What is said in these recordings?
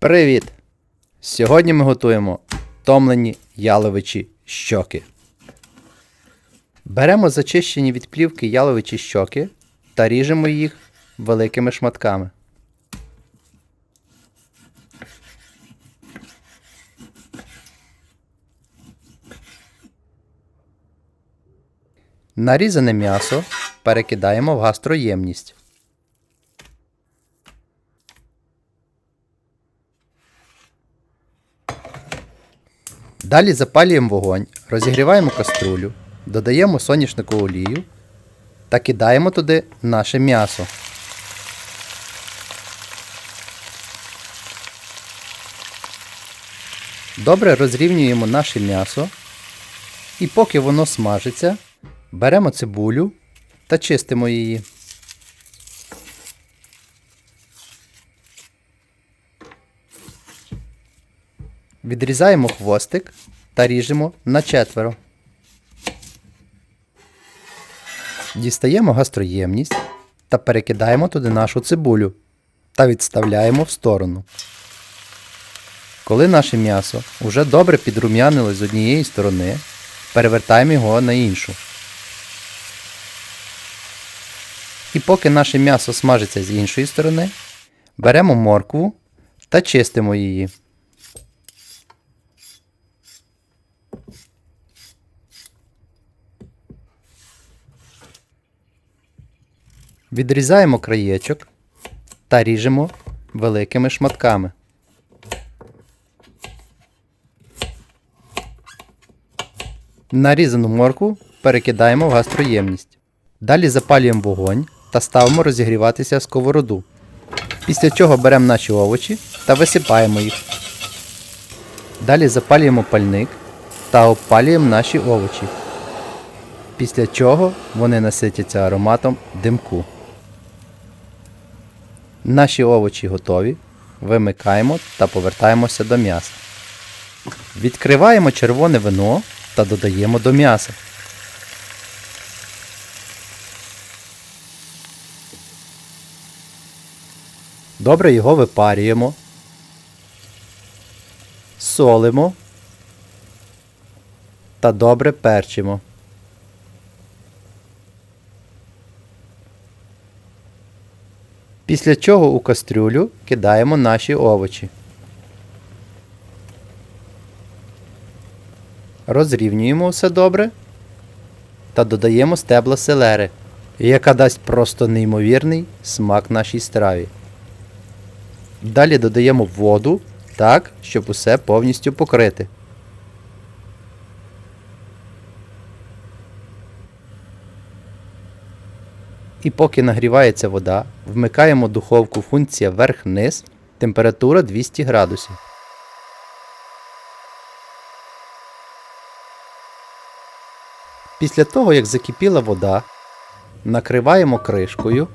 Привіт! Сьогодні ми готуємо томлені яловичі щоки. Беремо зачищені від плівки яловичі щоки та ріжемо їх великими шматками. Нарізане м'ясо перекидаємо в гастроємність. Далі запалюємо вогонь, розігріваємо каструлю, додаємо соняшникову олію та кидаємо туди наше м'ясо. Добре розрівнюємо наше м'ясо. І поки воно смажиться, беремо цибулю та чистимо її. Відрізаємо хвостик та ріжемо на четверо. Дістаємо гастроємність та перекидаємо туди нашу цибулю та відставляємо в сторону. Коли наше м'ясо вже добре підрум'янилось з однієї сторони, перевертаємо його на іншу. І поки наше м'ясо смажиться з іншої сторони, беремо моркву та чистимо її. Відрізаємо краєчок та ріжемо великими шматками. Нарізану моркву перекидаємо в гастроємність. Далі запалюємо вогонь та ставимо розігріватися сковороду. Після чого беремо наші овочі та висипаємо їх. Далі запалюємо пальник та обпалюємо наші овочі. Після чого вони наситяться ароматом димку. Наші овочі готові. Вимикаємо та повертаємося до м'яса. Відкриваємо червоне вино та додаємо до м'яса. Добре його випарюємо. Солимо та добре перчимо. Після чого у кастрюлю кидаємо наші овочі. Розрівнюємо все добре та додаємо стебла селери, яка дасть просто неймовірний смак нашій страві. Далі додаємо воду так, щоб усе повністю покрити. І поки нагрівається вода, вмикаємо духовку функція верх-низ, температура 200 градусів. Після того, як закипіла вода, накриваємо кришкою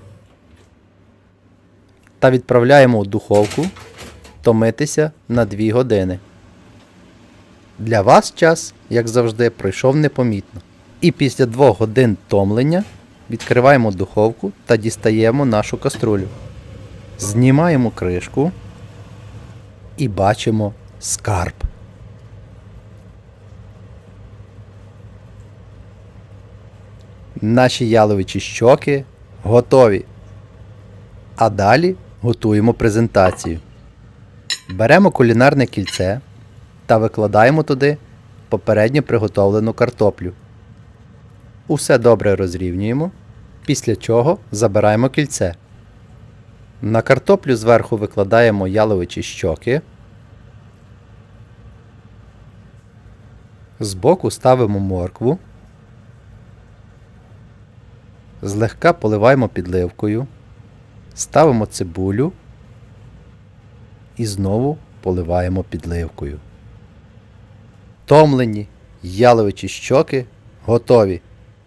та відправляємо у духовку томитися на 2 години. Для вас час, як завжди, пройшов непомітно. І після 2 годин томлення відкриваємо духовку та дістаємо нашу каструлю. Знімаємо кришку і бачимо скарб. Наші яловичі щоки готові. А далі готуємо презентацію. Беремо кулінарне кільце та викладаємо туди попередньо приготовлену картоплю. Усе добре розрівнюємо, після чого забираємо кільце. На картоплю зверху викладаємо яловичі щоки. Збоку ставимо моркву. Злегка поливаємо підливкою. Ставимо цибулю і знову поливаємо підливкою. Томлені яловичі щоки готові.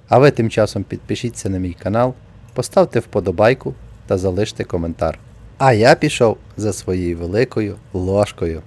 А ви тим часом підпишіться на мій канал, поставте вподобайку та залиште коментар. А я пішов за своєю великою ложкою.